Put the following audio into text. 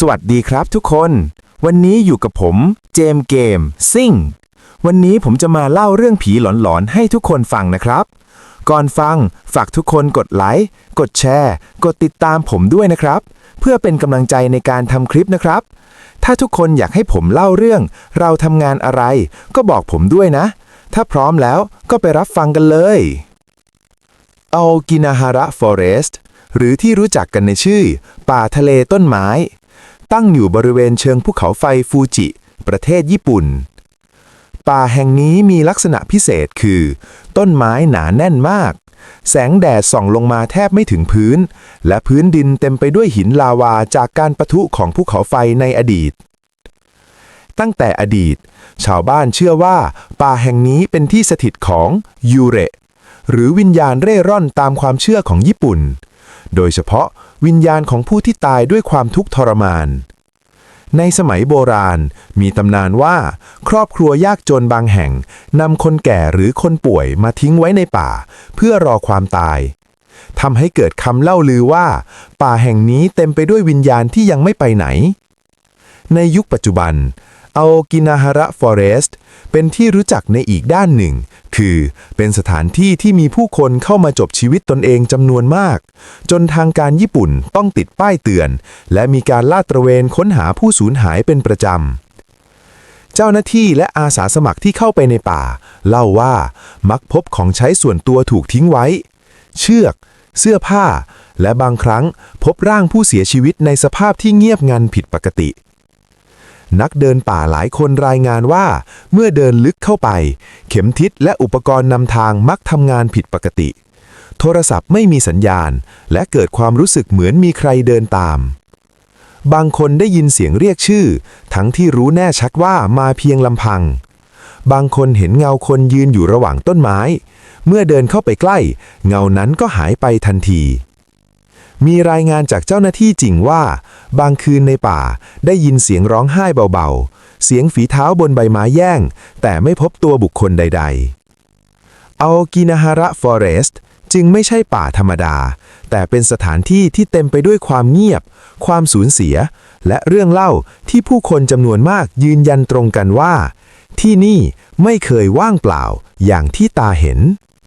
สวัสดีครับทุกคน วันนี้อยู่กับผม เจมเกมซิ่ง วันนี้ผมจะมาเล่าเรื่องผีหลอนๆ ให้ทุกคนฟังนะครับ ก่อนฟังฝากทุกคนกดไลค์ กดแชร์ กดติดตามผมด้วยนะครับ เพื่อเป็นกำลังใจในการทำคลิปนะครับ ถ้าทุกคนอยากให้ผมเล่าเรื่อง เราทำงานอะไร ก็บอกผมด้วยนะ ถ้าพร้อมแล้วก็ไปรับฟังกันเลยเอากินาฮาระฟอเรสต์หรือที่รู้จักกันในชื่อ ป่าทะเลต้นไม้ ตั้งอยู่บริเวณเชิงภูเขาไฟฟูจิ ประเทศญี่ปุ่น ป่าแห่งนี้มีลักษณะพิเศษคือ ต้นไม้หนาแน่นมาก แสงแดดส่องลงมาแทบไม่ถึงพื้น และพื้นดินเต็มไปด้วยหินลาวาจากการปะทุของภูเขาไฟในอดีต ตั้งแต่อดีต ชาวบ้านเชื่อว่า ป่าแห่งนี้เป็นที่สถิตของยูเระหรือวิญญาณเร่ร่อนตามความเชื่อของญี่ปุ่น โดยเฉพาะวิญญาณของผู้ที่ตายด้วยความทุกข์ทรมาน ในสมัยโบราณมีตำนานว่า ครอบครัวยากจนบางแห่งนำคนแก่หรือคนป่วยมาทิ้งไว้ในป่า เพื่อรอความตายทำให้เกิดคำเล่าลือว่า ป่าแห่งนี้เต็มไปด้วยวิญญาณที่ยังไม่ไปไหน ในยุคปัจจุบัน เอากินาฮาระฟอเรสต์เป็นที่รู้จักในอีกด้านหนึ่ง คือเป็นสถานที่ที่มีผู้คนเข้ามาจบชีวิตตนเองจำนวนมาก จนทางการญี่ปุ่นต้องติดป้ายเตือน และมีการลาดตระเวนค้นหาผู้สูญหายเป็นประจำเจ้าหน้าที่และอาสาสมัครที่เข้าไปในป่า เล่าว่ามักพบของใช้ส่วนตัวถูกทิ้งไว้ เชือก เสื้อผ้า และบางครั้งพบร่างผู้เสียชีวิตในสภาพที่เงียบงันผิดปกติ นักเดินป่าหลายคนรายงานว่า เมื่อเดินลึกเข้าไป เข็มทิศและอุปกรณ์นำทางมักทำงานผิดปกติ โทรศัพท์ไม่มีสัญญาณ และเกิดความรู้สึกเหมือนมีใครเดินตาม บางคนได้ยินเสียงเรียกชื่อ ทั้งที่รู้แน่ชัดว่ามาเพียงลำพัง บางคนเห็นเงาคนยืนอยู่ระหว่างต้นไม้ เมื่อเดินเข้าไปใกล้ เงานั้นก็หายไปทันที มีรายงานจากเจ้าหน้าที่จริงว่า บางคืนในป่าได้ยินเสียงร้องไห้เบาๆ เสียงฝีเท้าบนใบไม้แย่ง แต่ไม่พบตัวบุคคลใดๆเอากินาฮาระฟอเรสต์จึงไม่ใช่ป่าธรรมดา แต่เป็นสถานที่ที่เต็มไปด้วยความเงียบ ความสูญเสีย และเรื่องเล่าที่ผู้คนจำนวนมากยืนยันตรงกันว่า ที่นี่ไม่เคยว่างเปล่าอย่างที่ตาเห็น